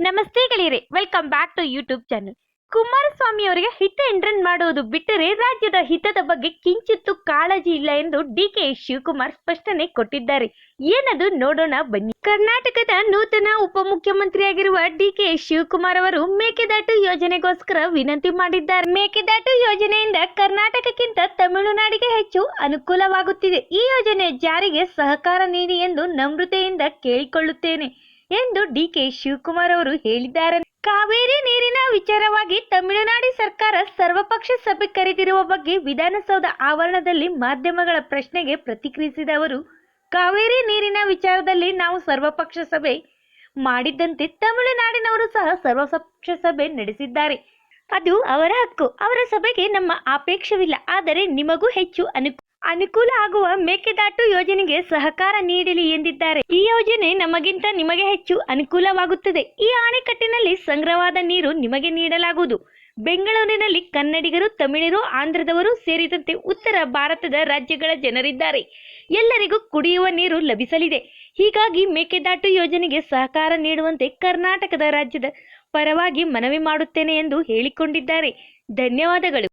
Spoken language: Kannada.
ನಮಸ್ತೆ ಗೆಳೆಯರೆ welcome back to YouTube channel Kumaraswamy ಅವರಿಗೆ ಹಿತ ಎಂಟ್ರನ್ ಮಾಡುವುದು ಬಿಟ್ಟರೆ ರಾಜ್ಯದ ಹಿತದ ಬಗ್ಗೆ ಕಿಂಚಿತ್ತೂ ಕಾಳಜಿ ಇಲ್ಲ ಎಂದು ಡಿ ಕೆ ಶಿವಕುಮಾರ್ ಸ್ಪಷ್ಟನೆ ಕೊಟ್ಟಿದ್ದಾರೆ. ಏನದು ನೋಡೋಣ ಬನ್ನಿ. ಕರ್ನಾಟಕದ ನೂತನ ಉಪಮುಖ್ಯಮಂತ್ರಿಯಾಗಿರುವ ಡಿ ಕೆ ಶಿವಕುಮಾರ್ ಅವರು ಮೇಕೆದಾಟು ಯೋಜನೆಗೋಸ್ಕರ ವಿನಂತಿ ಮಾಡಿದ್ದಾರೆ. ಮೇಕೆದಾಟು ಯೋಜನೆಯಿಂದ ಕರ್ನಾಟಕಕ್ಕಿಂತ ತಮಿಳುನಾಡಿಗೆ ಹೆಚ್ಚು ಅನುಕೂಲವಾಗುತ್ತಿದೆ. ಈ ಯೋಜನೆ ಜಾರಿಗೆ ಸಹಕಾರ ನೀಡಿ ಎಂದು ನಮ್ರತೆಯಿಂದ ಕೇಳಿಕೊಳ್ಳುತ್ತೇನೆ. ಎಂದು ಡಿ ಕೆ ಶಿವಕುಮಾರ್ ಅವರು ಹೇಳಿದ್ದಾರೆ. ಕಾವೇರಿ ನೀರಿನ ವಿಚಾರವಾಗಿ ತಮಿಳುನಾಡು ಸರ್ಕಾರ ಸರ್ವಪಕ್ಷ ಸಭೆ ಕರೆದಿರುವ ಬಗ್ಗೆ ವಿಧಾನಸೌಧ ಆವರಣದಲ್ಲಿ ಮಾಧ್ಯಮಗಳ ಪ್ರಶ್ನೆಗೆ ಪ್ರತಿಕ್ರಿಯಿಸಿದ ಅವರು, ಕಾವೇರಿ ನೀರಿನ ವಿಚಾರದಲ್ಲಿ ನಾವು ಸರ್ವಪಕ್ಷ ಸಭೆ ಮಾಡಿದ್ದಂತೆ ತಮಿಳುನಾಡಿನವರು ಸಹ ಸರ್ವಪಕ್ಷ ಸಭೆ ನಡೆಸಿದ್ದಾರೆ. ಅದು ಅವರ ಹಕ್ಕು. ಅವರ ಸಭೆಗೆ ನಮ್ಮ ಆಪೇಕ್ಷವಿಲ್ಲ ಆದರೆ ನಿಮಗೂ ಹೆಚ್ಚು ಅನುಕೂಲ ಅನುಕೂಲ ಆಗುವ ಮೇಕೆದಾಟು ಯೋಜನೆಗೆ ಸಹಕಾರ ನೀಡಲಿ ಎಂದಿದ್ದಾರೆ. ಈ ಯೋಜನೆ ನಮಗಿಂತ ನಿಮಗೆ ಹೆಚ್ಚು ಅನುಕೂಲವಾಗುತ್ತದೆ. ಈ ಅಣೆಕಟ್ಟಿನಲ್ಲಿ ಸಂಗ್ರಹವಾದ ನೀರು ನಿಮಗೆ ನೀಡಲಾಗುವುದು. ಬೆಂಗಳೂರಿನಲ್ಲಿ ಕನ್ನಡಿಗರು, ತಮಿಳರು, ಆಂಧ್ರದವರು ಸೇರಿದಂತೆ ಉತ್ತರ ಭಾರತದ ರಾಜ್ಯಗಳ ಜನರಿದ್ದಾರೆ. ಎಲ್ಲರಿಗೂ ಕುಡಿಯುವ ನೀರು ಲಭಿಸಲಿದೆ. ಹೀಗಾಗಿ ಮೇಕೆದಾಟು ಯೋಜನೆಗೆ ಸಹಕಾರ ನೀಡುವಂತೆ ಕರ್ನಾಟಕದ ರಾಜ್ಯದ ಪರವಾಗಿ ಮನವಿ ಮಾಡುತ್ತೇನೆ ಎಂದು ಹೇಳಿಕೊಂಡಿದ್ದಾರೆ. ಧನ್ಯವಾದಗಳು.